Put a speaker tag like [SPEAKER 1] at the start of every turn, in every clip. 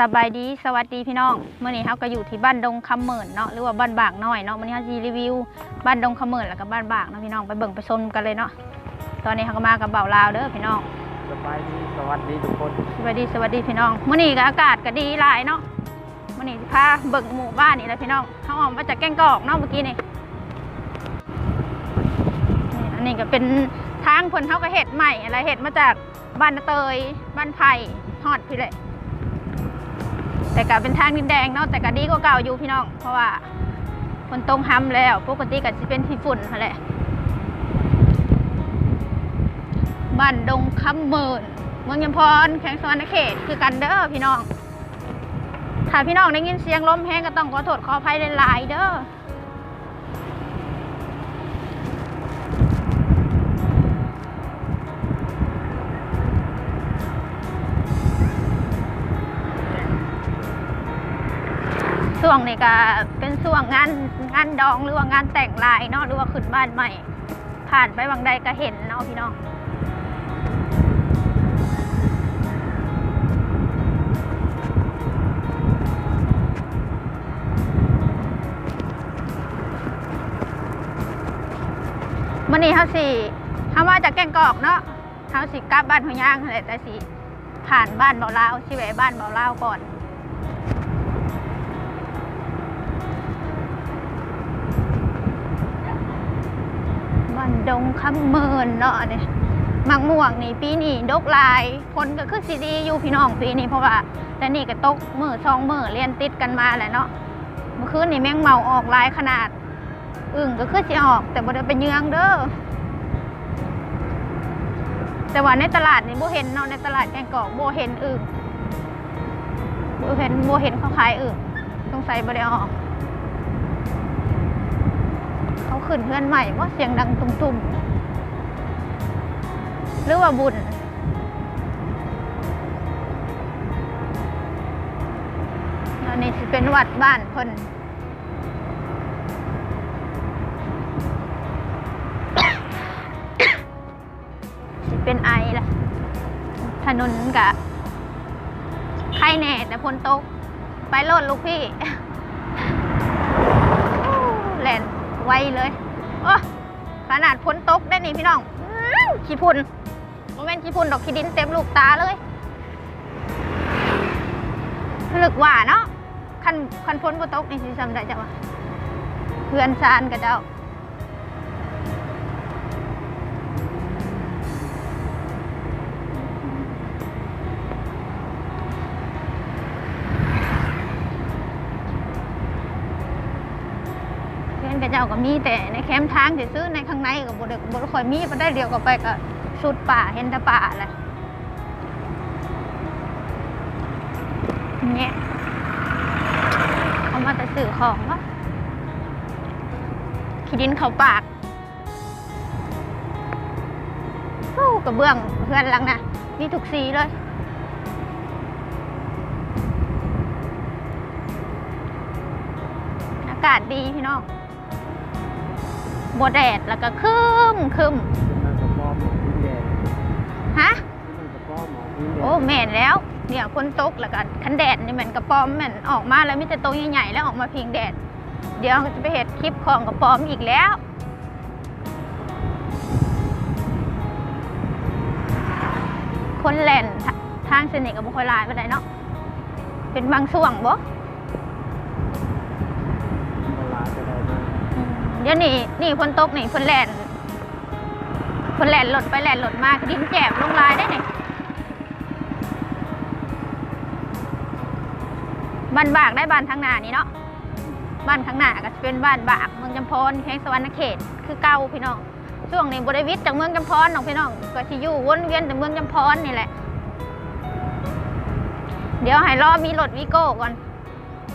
[SPEAKER 1] สบายดีสวัสดีพี่น้องเมื่อนี้เราก็อยู่ที่บ้านดงคำเหมินเนาะหรือว่าบ้านบากน้อยเนาะวันนี้เราจะรีวิวบ้านดงคำเหมินแล้วก็บ้านบากเนาะพี่น้องไปเบิ่งไปชมกันเลยเนาะตอนนี้เขาก็มากับเบาลาวเด้อพี่น้อง
[SPEAKER 2] สบายดีสวัสดีทุกคน
[SPEAKER 1] สวัสดีสวัสดีพี่น้องเมื่อนี้ก็อากาศก็ดีหลายเนาะเมื่อนี้สิพาเบิ่งหมู่บ้านนี่แหละพี่น้องเขาออกมาจากแก้งกอกเนาะเมื่อกี้นี่นี่อันนี้ก็เป็นทางคนเขาก็เห็ดใหม่อะไรเห็ดมาจากบ้านนาเตยบ้านไผ่ฮอดพี่เลย แต่ก็เป็นทางดินแดงเนาะแต่ก็ดีกว่าเก่าอยู่พี่น้อง เพราะว่าคนตรงห้ำแล้วปกติก็จะเป็นที่ฝุ่นแหละบ้านดงคำเมินเมืองยมพรแข้งสวรรณเขตคือกันเด้อพี่น้องถ้าพี่น้องได้ยินเสียงลมแห้งก็ต้องขอโทษขออภัยหลายๆเด้อ ช่วงนี้ก็เป็นช่วงงานงานดองหรือว่างานแต่งลายเนาะหรือว่าขึ้นบ้านใหม่ ผ่านไปบางใดก็เห็นเนาะพี่น้องมื่อนี้เขาสิเขามาจากแก่งกอกเนาะเขาสิกลับบ้านหัวย่างนั่นแต่สิผ่านบ้านเบาเลาวสิแวะบ้านเบาเลาก่อน ดงคำเมินเนาะเนี่ยมังม่วงนี่ปีนี้ดกลายคนก็คือสิดีอยู่พี่น้องปีนี้เพราะว่าแต่นี่ก็ตกมือซองมือเรียนติดกันมาแหละเนาะเมื่อคืนนี่แมงเมาออกลายขนาด อึ่งก็คือสิออก แต่บ่ได้ไปเยืองเด้อแต่ว่าในตลาดนี่บ่เห็นเนาะในตลาดแกงกอกบ่เห็นอึ่งบ่เห็นบ่เห็นเขาขายอึ่งสงสัยบ่ได้ออก เขาขึ้นเพื่อนใหม่ว่าเสียงดังตุ่มๆ หรือว่าบุญอันนี้เป็นวัดบ้านเพิ่นเป็นไอละถนนกะ ใครแน่แต่พนตก ไปโลดลูกพี่ แล่น ไวเลยโอ้ขนาดพ้นตกได้นี่พี่น้องขี้พุ่นโมเมนต์ขี้พุ่นดอกขี้ดินเต็มลูกตาเลยผลึกว่าเนาะคันคันพ้นบ่ตกนี่สิจำได้จ้ะวะเพื่อนซานกับเจ้า จ้าก็มีแต่ในแคมป์ทางที่ซื้อในข้างในกับบไดบไดค่อยมีไปได้เดียวก็ไปก็สุดป่าเห็นแต่ป่าแหละเนี่ยเอามาแต่สื่อของวะขี้ดินเขาปากโอ้กระเบื้องเพื่อนลังนะมีทุกสีเลยอากาศดีพี่น้อง บแดดแล้วก็คึมคึม
[SPEAKER 2] นั่นกระป้อมหมอพินแดง
[SPEAKER 1] ฮะ
[SPEAKER 2] นั่นกระป้อมหมอพินแดง
[SPEAKER 1] โอ้แม่นแล้ว เนี่ยฝนตกแล้วก็คันแดดนี่เหมือนกระป๋อมแม่นออกมาแล้วมีแต่ตัวใหญ่ๆแล้วออกมาพิงแดด เดี๋ยวจะไปเห็ดคลิปของกระป๋อมอีกแล้วคนแล่นททางเสนิทกับบุคอยหลายไปไหนใดเนาะเป็นบางส่วงบ่
[SPEAKER 2] เวลาจะได้มา
[SPEAKER 1] อืม เดี๋ยวนี้นี่ฝนตกนี่ฝนแล่นฝนแล่นหลดไปแล่นหลดมาดินแจบลงลายได้นี่บ้านบากได้บ้านทางหน้านี่เนาะบ้านข้างหน้าก็จะเป็นบ้านบากเมืองจำพรแข้งสวรรณเขตคือเก่าพี่น้องช่วงนี้บริวิทจากเมืองจำพรน้องพี่น้องก็สิอยู่วนเวียนแต่เมืองจำพรนี่แหละ เดี๋ยวให้รอมีรถวิโก้ก่อน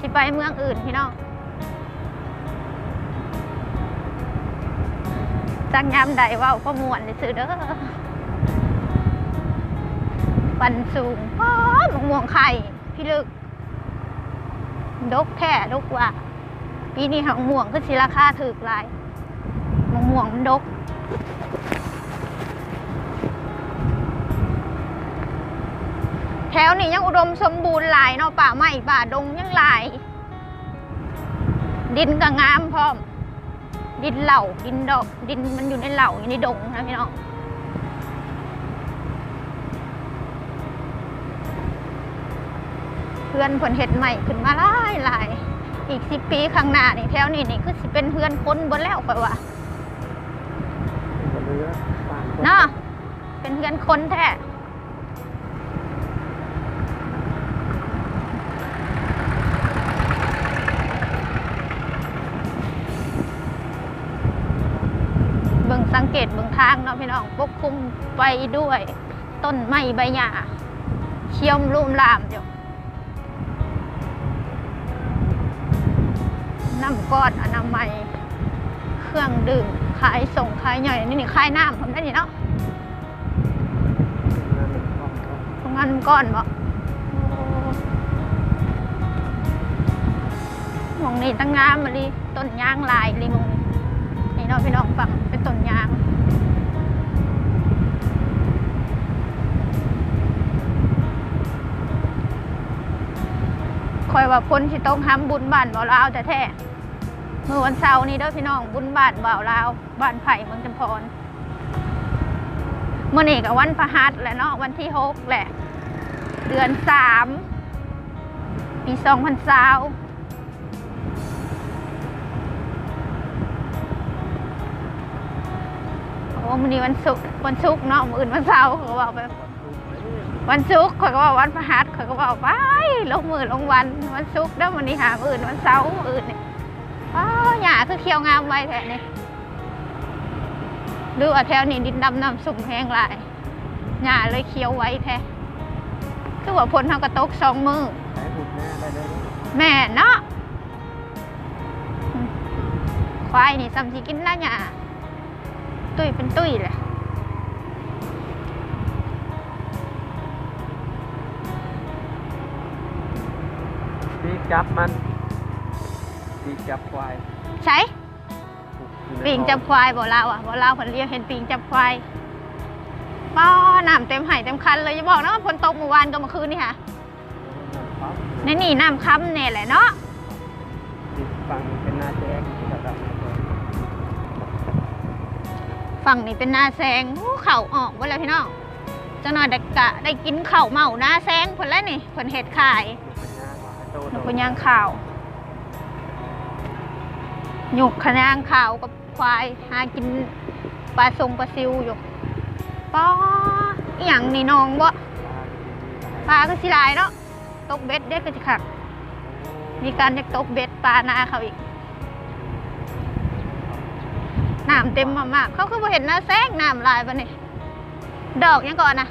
[SPEAKER 1] สิไปเมืองอื่นพี่น้อง จักยามใดว่าก็มวนได้ซื้อเด้อปันสูงป้อมะม่วงไข่พี่ลึก ดกแท้ดกว่า ปีนี้หางม่วงคือสิราคาถูกลายมะม่วงมันดกแถวนี้ยังอุดมสมบูรณ์หลายเนาะป่าไม้ป่าดงยังหลาย ดินก็งามพร้อม ดินเหล่าดินดอกดินมันอยู่ในเหล่าอยู่ในดงนะพี่น้องเพื่อนผลเห็ดใหม่ขึ้นมาหลายหลายอีกสิปีข้างหน้านี่แถวนี้นี่คือสิเป็นเพื่อนคนบนแล้วค่อยว่า
[SPEAKER 2] เรือบ้าน
[SPEAKER 1] เนาะเป็นเพื่อนคนแท้ เกตเบิ่งทางเนาะพี่น้องปกคลุมไปด้วย ต้นไม้ใบหญ้าเขียวลุ่มลามอยู่น้ำก้อนอนามัย เครื่องดื่มขายส่งขายใหญ่นี่นี่ขายน้ำผมได้นี่เนาะ
[SPEAKER 2] งานก่องเนอะ
[SPEAKER 1] ตรงนั้นก้อนบ่มองนี่ตั้งงามมาลีต้นยางลายลีมองนี่ เนาะพี่น้องฟังเป็นต้นยางคอยว่าพ้นที่ต้องทำบุญบ้านบ่าวลาวแต่แท้เมื่อวันเสาร์นี้เด้อพี่น้องบุญบ้านบ่าวลาวบ้านไผ่เมืองจำพรเมื่อนี้กับวันพฤหัสแหละเนาะวันที่หกแหละ เดือนสามปีสองพันสาว อ้มันนี้วันศุกร์วันศุกร์เนาะมื้ออื่นวันเสาร์เขาบอกไปวันศุกร์ข่อยก็บอกวันพฤหัสข่อยก็บอกไปลงมือลงวันวันศุกร์แล้ววันนี้หามื้ออื่นวันเสาร์มื้ออื่นนี่อ้าวหญ้าคือเขียวงามไว้แท้นี่หรือว่าแถวนี้ดินดำน้ำสุ่มแห้งหลายหญ้าเลยเขียวไว้แท้คือว่าผลเฮากระตกสองมือ
[SPEAKER 2] แม่
[SPEAKER 1] เนาะควายนี่ซ้ำสิกินแล้หญ้า ตุ้ยเป็นตุ้ยเลย
[SPEAKER 2] ปีกจับมันปีกจับควาย
[SPEAKER 1] ใช้ปิงจับควายบ่ลาวอะบ่ลาวผนเรียกเห็นปิงจับควายป้อน้ำเต็มไห่เต็มคันเลยอย่าบอกนะว่าฝนตกเมื่อวานกับเมื่อคืนนี่ค่ะ
[SPEAKER 2] ปั๊บ
[SPEAKER 1] ในนี่น้ำค้ำเนี่ยแหละเนาะ
[SPEAKER 2] ติดฟังเป็นนาแจ๊ก
[SPEAKER 1] ฝั่งนี้เป็นนาแซงอู้เข่าออกไว้แล้วพี่น้องเจ้าหน่อยได้กะได้กินเข่าวเมาหน้าแซงผลแล้วนี่ผลเห็ดขาย
[SPEAKER 2] เป็นงานว่าโต
[SPEAKER 1] หนูก็ย่างข่าวหยุกขนางข่าวกับควายหากินปลาทรงปลาซิวอยู่ป้ออหย่างนี่น้องบ่ปลาก็สิหลายเนาะตกเบ็ดเด็กก็สิขักมีการยักตกเบ็ดปลาหนาเขาอีก น้ำเต็มมากๆเขาคือบ่เห็นหน้าแซงน้ำลายปะนี่ดอกยังก่อนนะ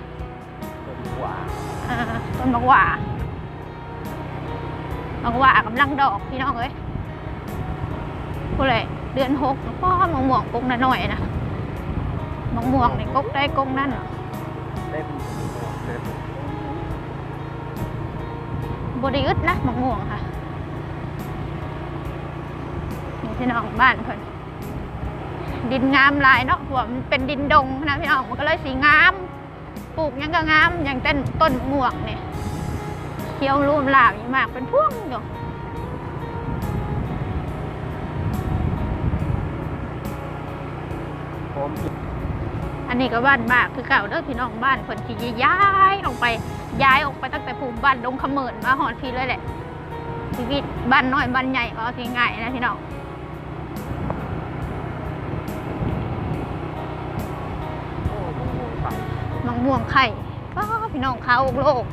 [SPEAKER 2] ต้นหวาน
[SPEAKER 1] เออต้นบักหว่าบักหว่ากำลังดอกพี่น้องเอ้ยผู้เลยเดือนหกพ่อมะม่วงกกน่ะหน่อยนะมะม่วงนี่กกได้กกนั่น
[SPEAKER 2] ได้เป็นต้นหวานเลย
[SPEAKER 1] บริอึดนะมะม่วงค่ะนี่พี่น้องบ้านเพิ่น ดินงามหลายเนาะเพราะว่ามันเป็นดินดงนะพี่น้องมันก็เลยสีงาม ปลูกยังก็งามอย่างต้นต้นมะม่วงเนี่ยเขียวรูมหลามอยู่มากเป็นพวงอยู่อันนี้ก็บ้านบากคือเก่าเด้อพี่น้องบ้านเพิ่นที่ย้ายออกไปย้ายออกไปตั้งแต่ภูมิบ้านดงขมินมาหอดพี่เลยแหละชีวิตบ้านน้อยบ้านใหญ่ก็ทีง่ายนะพี่น้อง มะม่วงไข่ป้าพี่น้องเขาโลก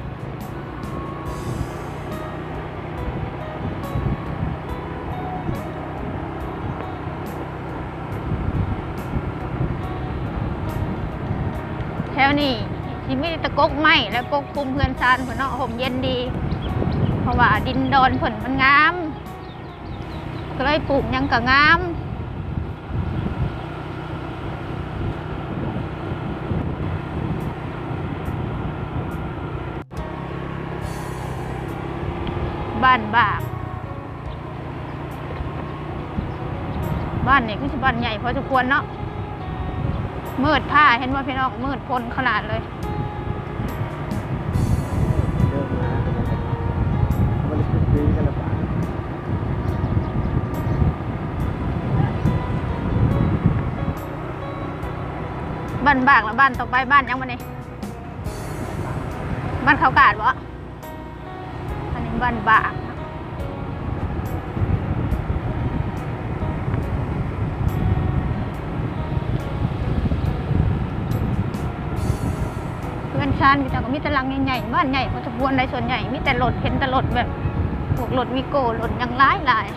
[SPEAKER 1] แถวนี้ที่มีตะกกไม้และกกคุมเพื่อนซานเพื่อนเนาะห่มเย็นดี เพราะว่าดินดอนผลมันงาม ก็เลยปลูกยังก็งามานบ้าบ้านนี่คือบ้านใหญ่พอสมควรเนาะมืดผ้าเห็นว่าพี่น้องมืดพ้นขนาดเลยบ้านบากแล้วบ้านต่อไปบ้านยังวันนี้บ้านเขากาดวะอันนี้บ้านบาก ชานก็จะก็มีแต่ลังใหญ่ๆบ้านใหญ่พอสมควรในส่วนใหญ่มีแต่รถเห็นแต่รถแบบพวกรถวิโก้รถยังร้ายหลาย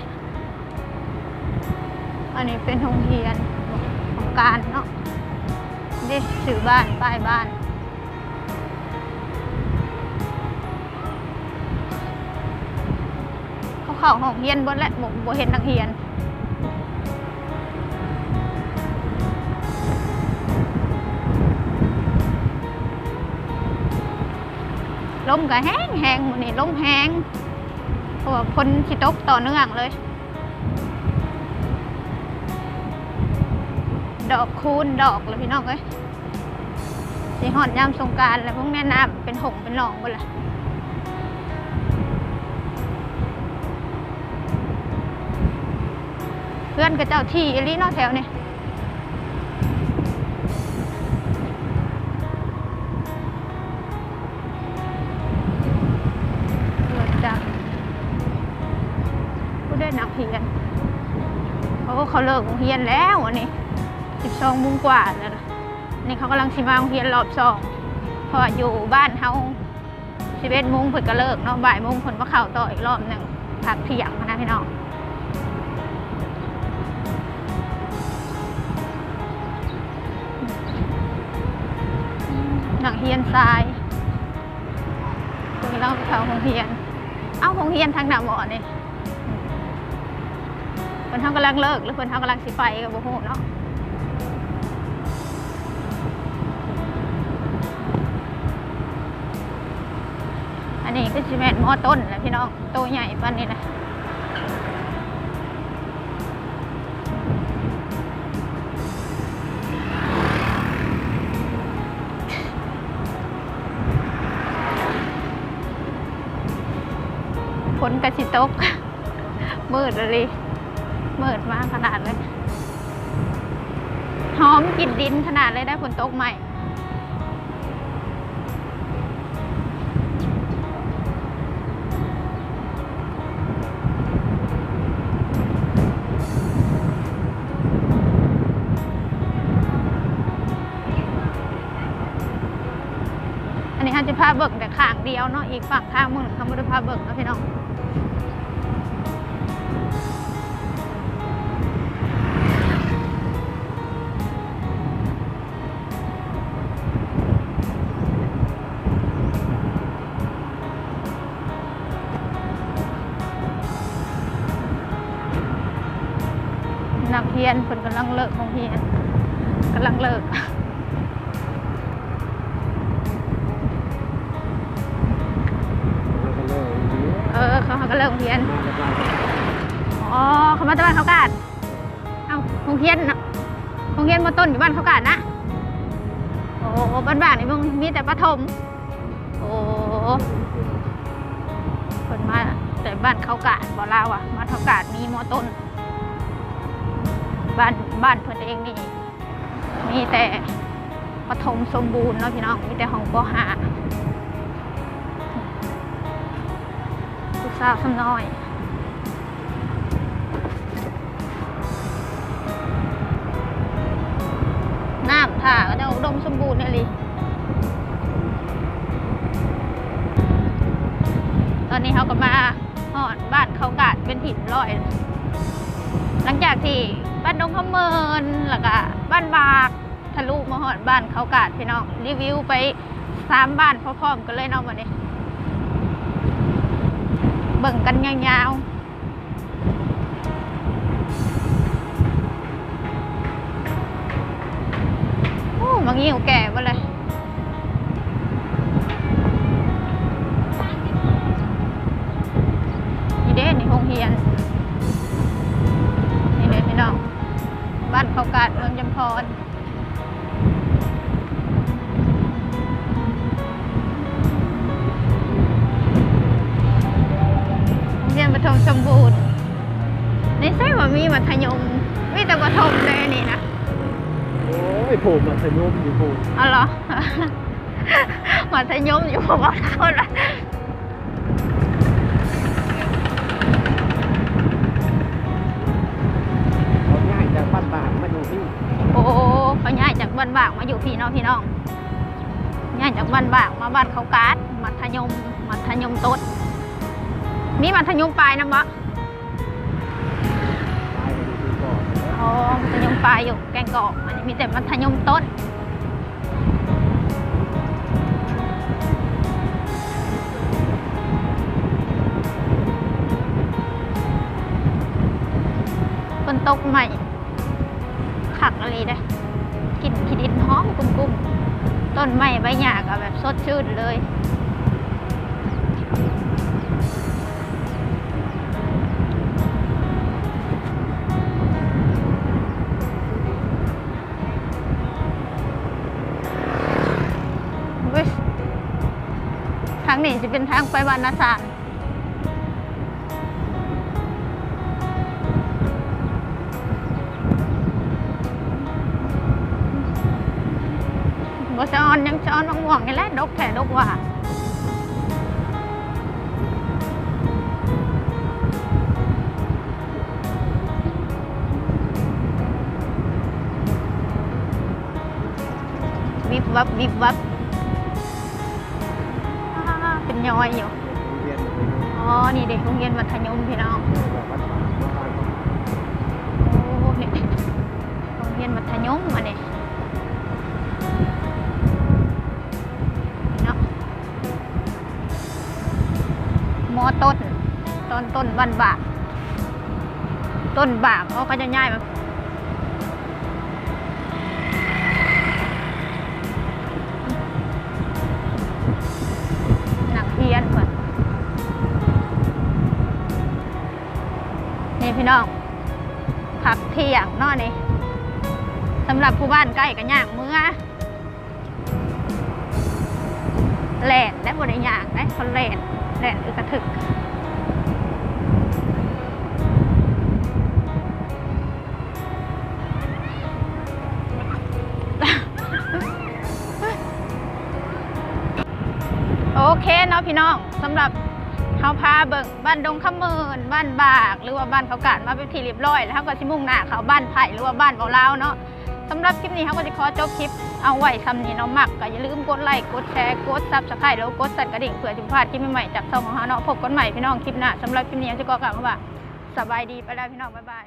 [SPEAKER 1] อันนี้เป็นโรงเรียนของการเนาะดิสื่อบ้านป้ายบ้านเขาเข้าห้องเฮียนบนและบ่เห็นนักเฮียน ลมก็แห้งแห้งนี้ลมแห้งเพราะว่าคนสิตกต่อเนื่องเลย ดอกคูณดอกเลยพี่น้องเอ้ยสีหอดยามสงการแล้วพวกแม่น้ำเป็นหงเป็นหนองหมดละเพื่อนกับเจ้าที่อลีเนอกแถวเนี่เเขาเลิกโรงเรียนแล้วอันนี้สิบสองโมงกว่าแล้วน,นี่เขากำลังสิมาโรงเรียนรอบสองเพราะอยู่บ้านเฮาสิบเอ็ดโมงเพิ่นก็เลิกเนาะบ่ายมงเพิ่นมาเข้าต่ออีกรอบหนึ่งพักเที่ยงนะพี่น้องหนังเฮียนทรายเพิ่นกำลังเข้าโรงเรียน เอ้าโรงเรียนทางหน้าหมอนี่ เพิ่นเฮากำลังเลิกหรือเพิ่นเฮากำลังสิไปก็บ่ฮู้เนาะอันนี้ก็ชิแมนหม้อต้นแหละพี่น้องโตใหญ่ปานนี้นะฝนกระสิตกมืดเลย มืดมากขนาดเลย หอมกลิ่นดินขนาดเลยได้ฝนตกใหม่อันนี้เขาจะพาเบิกแต่ข้างเดียวเนาะอีกฝั่งข้างมึงเขาไม่ได้พาเบิกนะพี่น้องำลังเลิกของเรียนกำลังเลิก
[SPEAKER 2] แล้วก็เลิกอย่างนี้
[SPEAKER 1] เออเขาก็เลิกของเรียน
[SPEAKER 2] มาจากบ้าน
[SPEAKER 1] อ๋อเขามาจากบ้านเขากาดเอ้าโรงเรียนน่ะโรงเรียนมาต้นอยู่บ้านเขากาดนะโอ้บ้านบ้านๆนี่มึงมีแต่ประถมโอ้คนมาแต่บ้านเขากาดบ่ลาวอะบ้านเขากาดมีมอต้น บ้านบ้านเพื่อนเองนี่มีแต่ประถมสมบูรณ์เนาะพี่น้องมีแต่ห้องปหาลูกสาวสำน้อยน้ำท่าก็จะอุดมสมบูรณ์เนี่ยลิตอนนี้เขาก็มาหอดบ้านเขากาดเป็นถิ่นลอย หลังจากที่ ดงขเมินแล้วก็บ้านบากทะลุมาหอดบ้านเขากาดพี่น้องรีวิวไปสามบ้านพร้อมๆกันเลยเนาะวันนี้เบิ่งกันยาวๆโอ้มังงี้วแก่มาเลย รโรงเรียนประถมสมบูรณ์ในไส้ว่ามีมัธยมมีแต่ประถมเลยอันนี่นะ
[SPEAKER 2] โอ้ยผูกมันสนุมอยู่ผูก
[SPEAKER 1] อ๋อเหรอ มัธยมอยู่พวกเราเท่าไหร่ พี่น้องพี่น้องย้ายจากบ้านบางมาบ้านเขาการ์ดมัธยม มัธยมต้นมีมัธยมปลายนะมะ
[SPEAKER 2] ตายไปอยู่ที่ก่อน
[SPEAKER 1] อ๋อมัธยมปลายอยู่แกงกอกอันนี้มีแต่มัธยมต้นฝนตกใหม่ขักอะไรได้ กลิ่นขี้ดินหอมกุ้มๆ ต้นไม้ใบหญ้าก็แบบสดชื่นเลยทางนี้จะเป็นทางไปบ้านาสาน บ่ซ้อนยังซ้อนมะม่วงนี่แหละดกแท้ดกว่าวิบวับวิบวับอ่าเป็นย้อยอยู่
[SPEAKER 2] เรียนมาอยู่
[SPEAKER 1] อ๋อ นี่เด็กโรงเรียนมัธยมพี่น้อง
[SPEAKER 2] แบบบ้านบางมาบ้าน
[SPEAKER 1] โอ้นี่โรงเรียนมัธยมอันนี้นี่เมอต้น ต้นต้นวันบาก ต้นบากเขาก็จะย้ายมานักเรียนเพิ่นนี่พี่น้องพักเที่ยงนอนี่สำหรับผู้บ้านใกล้กันย่างเมื่อแหลนและบริย่างได้คนแหลน แหลนคือกระถึก โอเคเนาะพี่น้องสำหรับเขาพาเบิ่งบ้านดงขมินบ้านบาก หรือว่าบ้านเขากาดมาเป็นที่เรียบร้อย แล้วเขาก็ชิมุ่งหน้าเขาบ้านไผ่หรือว่าบ้านเบาเล่าวเนาะสำหรับคลิปนี้เขาก็จะขอจบคลิป เอาไว้ซ้ำนี้เนาะมักก็อย่าลืมกดไลค์กดแชร์กดซับสไครต์แล้วกดสั่นกระดิ่งเผื่อจะไม่พลาดคลิปใหม่ๆจากช่องของเราเนาะพบกันใหม่พี่น้องคลิปหน้าสำหรับคลิปนี้จะก็กล่าวคำว่าสบายดีไปแล้วพี่น้องบ๊ายบาย